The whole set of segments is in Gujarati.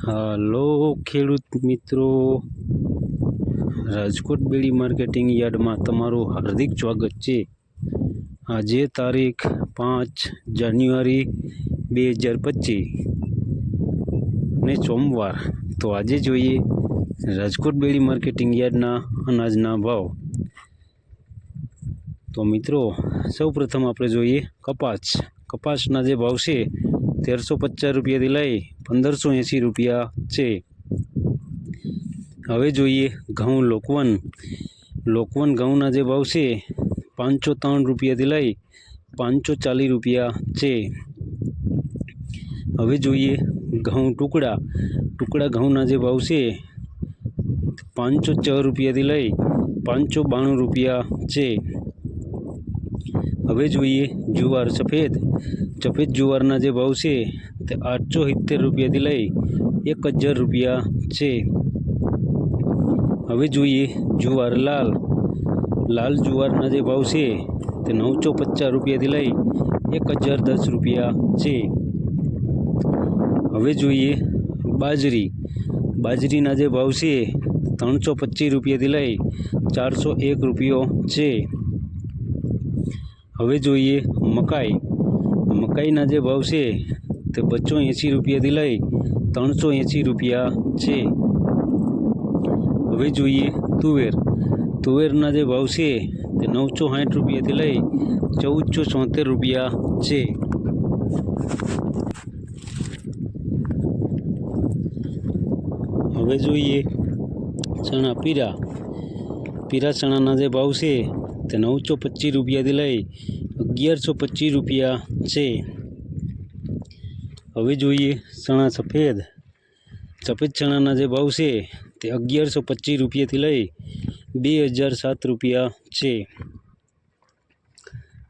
હાલો ખેડૂત મિત્રો. રાજકોટ બેડી માર્કેટિંગ યાર્ડમાં તમારું હાર્દિક સ્વાગત છે. આજે તારીખ પાંચ જાન્યુઆરી બે હજાર પચીસ ને સોમવાર. તો આજે જોઈએ રાજકોટ બેડી માર્કેટિંગ યાર્ડના અનાજના ભાવ. તો મિત્રો સૌ પ્રથમ આપણે જોઈએ કપાસ. કપાસના જે ભાવ છે તેરસો પચાસ રૂપિયાથી લઈ પંદરસો એંસી રૂપિયા છે. હવે જોઈએ ઘઉં લોકવન. લોકવન ઘઉંના જે ભાવ છે, પાંચસો ત્રણ રૂપિયાથી લઈ પાંચસો ચાલીસ રૂપિયા છે. હવે જોઈએ ઘઉં ટુકડા. ટુકડા ઘઉંના જે ભાવ છે, પાંચસો છ રૂપિયાથી લઈ પાંચસો બાણું રૂપિયા છે. હવે જોઈએ જુવાર સફેદ. સફેદ જુવારના જે ભાવ છે તે આઠસો સિત્તેર રૂપિયાથી લઈ એક હજાર રૂપિયા છે. હવે જોઈએ જુવાર લાલ. લાલ જુવારના જે ભાવ છે તે નવસો પચાસ રૂપિયાથી લઈ એક હજાર દસ રૂપિયા છે. હવે જોઈએ બાજરી. બાજરીના જે ભાવ છે ત્રણસો પચીસ રૂપિયાથી લઈ ચારસો એક રૂપિયો છે. હવે જોઈએ મકાઈ. મકાઈના જે ભાવ છે તે બસો એંસી રૂપિયાથી લઈ ત્રણસો એંસી રૂપિયા છે. હવે જોઈએ તુવેર. તુવેરના જે ભાવ છે તે નવસો સાઠ રૂપિયાથી લઈ ચૌદસો છોતેર રૂપિયા છે. હવે જોઈએ ચણા પીરા. પીરા ચણાના જે ભાવ છે તે નવસો પચીસ રૂપિયાથી લઈ અગિયારસો પચીસ રૂપિયા છે. હવે જોઈએ ચણા સફેદ. સફેદ ચણાના જે ભાવ છે તે અગિયારસો પચીસ રૂપિયાથી લઈ બે હજાર સાત રૂપિયા છે.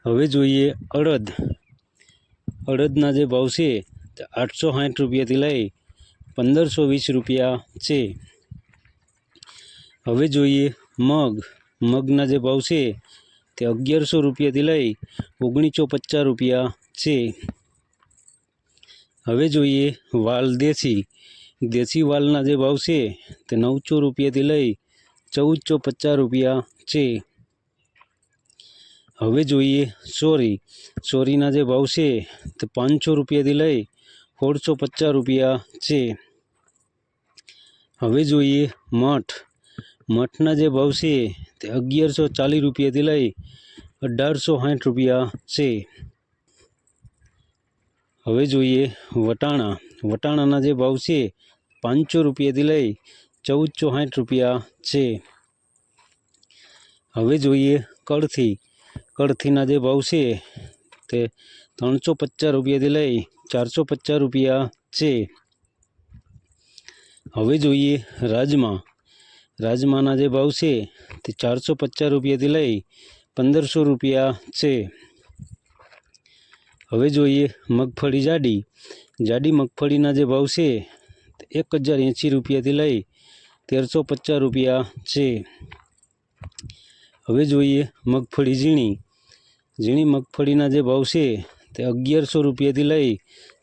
હવે જોઈએ અડદ. અડદના જે ભાવ છે તે આઠસો સાઠ રૂપિયાથી લઈ પંદરસો વીસ રૂપિયા છે. હવે જોઈએ મગ. મગના જે ભાવ છે, તે અગિયારસો રૂપિયાથી લઈ ઓગણીસો પચાસ રૂપિયા છે. હવે જોઈએ વાલ દેશી. દેશી વાલના જે ભાવ છે, તે નવસો રૂપિયાથી લઈ ચૌદસો પચાસ રૂપિયા છે. હવે જોઈએ સોરી. સોરીના જે ભાવ છે, તે પાંચસો રૂપિયાથી લઈ સોળસો પચાસ રૂપિયા છે. હવે જોઈએ મઠ. મઠના જે ભાવ છે તે અગિયારસો ચાલીસ રૂપિયાથી લઈ અઢારસો સાઠ રૂપિયા છે. હવે જોઈએ વટાણા. વટાણાના જે ભાવ છે પાંચસો રૂપિયાથી લઈ ચૌદસો સાઠ રૂપિયા છે. હવે જોઈએ કળથી. કળથીના જે ભાવ છે તે ત્રણસો પચાસ રૂપિયાથી લઈ ચારસો પચાસ રૂપિયા છે. હવે જોઈએ રાજમા. રાજમાના જે ભાવ છે, તે ચારસો પચાસ રૂપિયાથી લઈ પંદરસો રૂપિયા છે. હવે જોઈએ મગફળી જાડી. જાડી મગફળીના જે ભાવ છે એક હજાર એંસી રૂપિયાથી લઈ તેરસો પચાસ રૂપિયા છે. હવે જોઈએ મગફળી ઝીણી. ઝીણી મગફળીના જે ભાવ છે, તે અગિયારસો રૂપિયાથી લઈ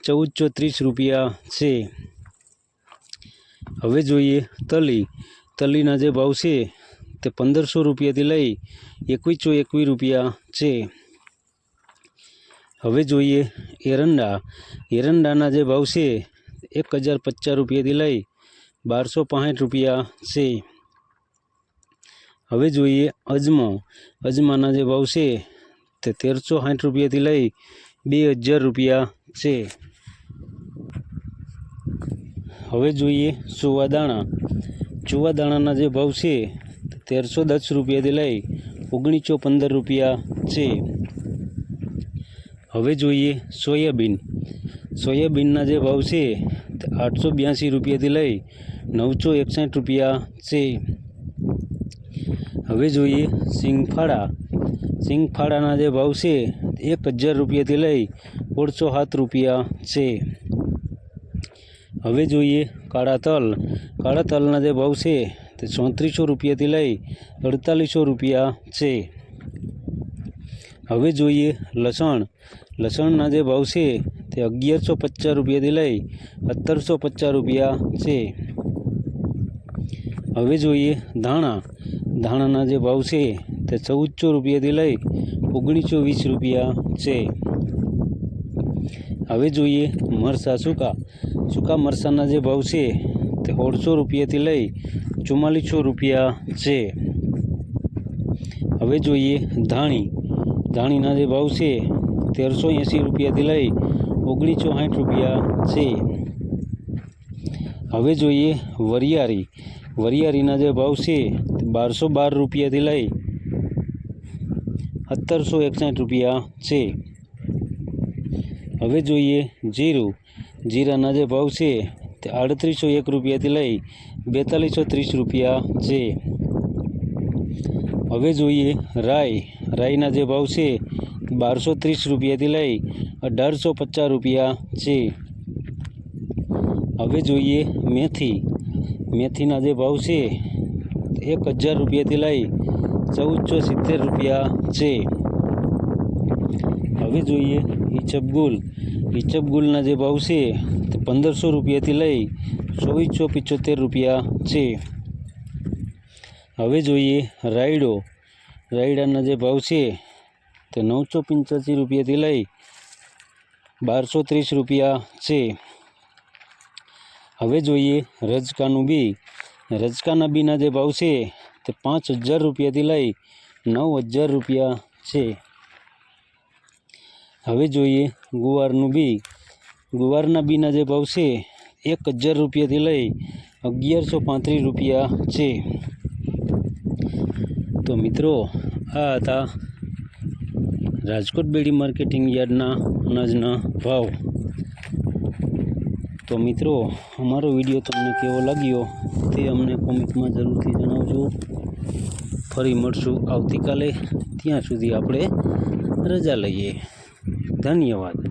ચૌદસો ત્રીસ રૂપિયા છે. હવે જોઈએ તલી. તલીના જે ભાવ છે તે પંદરસો રૂપિયાથી લઈ એકવીસો એકવીસ રૂપિયા છે. હવે જોઈએ એરંડા. એરંડાના જે ભાવ છે એક હજાર પચાસ રૂપિયાથી લઈ બારસો પાંસઠ રૂપિયા છે. હવે જોઈએ અજમો. અજમાના જે ભાવ છે તે તેરસો સાઠ રૂપિયાથી લઈ બે હજાર રૂપિયા છે. હવે જોઈએ સુવા દાણા દાણાના જે ભાવ છે, તેરસો દસ રૂપિયાથી લઈ ઓગણીસો પંદર રૂપિયા છે. હવે જોઈએ સોયાબીન. સોયાબીનના જે ભાવ છે, આઠસો બ્યાસી રૂપિયાથી લઈ નવસો એકસઠ રૂપિયા છે. હવે જોઈએ સિંગફાળા. સિંગફાળાના જે ભાવ છે, એક હજાર રૂપિયાથી લઈ ઓળસો સાત રૂપિયા છે. હવે જોઈએ કાળા તલ કાળા તલના જે ભાવ છે તે ચોત્રીસો રૂપિયાથી લઈ અડતાલીસો રૂપિયા છે. હવે જોઈએ લસણ. લસણના જે ભાવ છે તે અગિયારસો પચાસ રૂપિયાથી લઈ સત્તરસો પચાસ રૂપિયા છે. હવે જોઈએ ધાણા. ધાણાના જે ભાવ છે તે ચૌદસો રૂપિયાથી લઈ ઓગણીસો વીસ રૂપિયા છે. હવે જોઈએ મરસા સૂકા. સૂકા મરસાના જે ભાવ છે તે સોળસો રૂપિયાથી લઈ ચુમ્માલીસો રૂપિયા છે. હવે જોઈએ ધાણી. ધાણીના જે ભાવ છે તેરસો એંસી રૂપિયાથી લઈ ઓગણીસો સાઠ રૂપિયા છે. હવે જોઈએ વરિયારી વરિયારીના જે ભાવ છે તે બારસો બાર રૂપિયાથી લઈ સત્તરસો એકસાઠ રૂપિયા છે. હવે જોઈએ જીરું. જીરાના જે ભાવ છે તે આડત્રીસો એક રૂપિયાથી લઈ બેતાલીસો ત્રીસ રૂપિયા છે. હવે જોઈએ રાઈ. રાઈના જે ભાવ છે બારસો ત્રીસ રૂપિયાથી લઈ અઢારસો પચાસ રૂપિયા છે. હવે જોઈએ મેથી. મેથીના જે ભાવ છે એક હજાર રૂપિયાથી લઈ ચૌદસો સિત્તેર રૂપિયા છે. હવે જોઈએ ઈચબગુલ ઈચબગુલના જે ભાવ છે તે પંદરસો રૂપિયાથી લઈ ચોવીસો પિચોતેર રૂપિયા છે. હવે જોઈએ રાયડો. રાયડાના જે ભાવ છે તે નવસો પંચ્યાસી રૂપિયાથી લઈ બારસો ત્રીસ રૂપિયા છે. હવે જોઈએ રજકાનું બી. રજકાના બીના જે ભાવ છે તે પાંચ હજાર રૂપિયાથી લઈ નવ હજાર રૂપિયા છે. હવે જોઈએ ગુવારનું બી. ગુવારના બીના જે ભાવ છે, એક હજાર રૂપિયાથી લઈ અગિયારસો પાંત્રીસ રૂપિયા છે. તો મિત્રો, આ હતા રાજકોટ બેડી માર્કેટિંગ યાર્ડના અનાજના ભાવ. તો મિત્રો, અમારો વીડિયો તમને કેવો લાગ્યો તે અમને કોમેન્ટમાં જરૂરથી જણાવજો. ફરી મળશું આવતીકાલે. ત્યાં સુધી આપણે રજા લઈએ. ધન્યવાદ.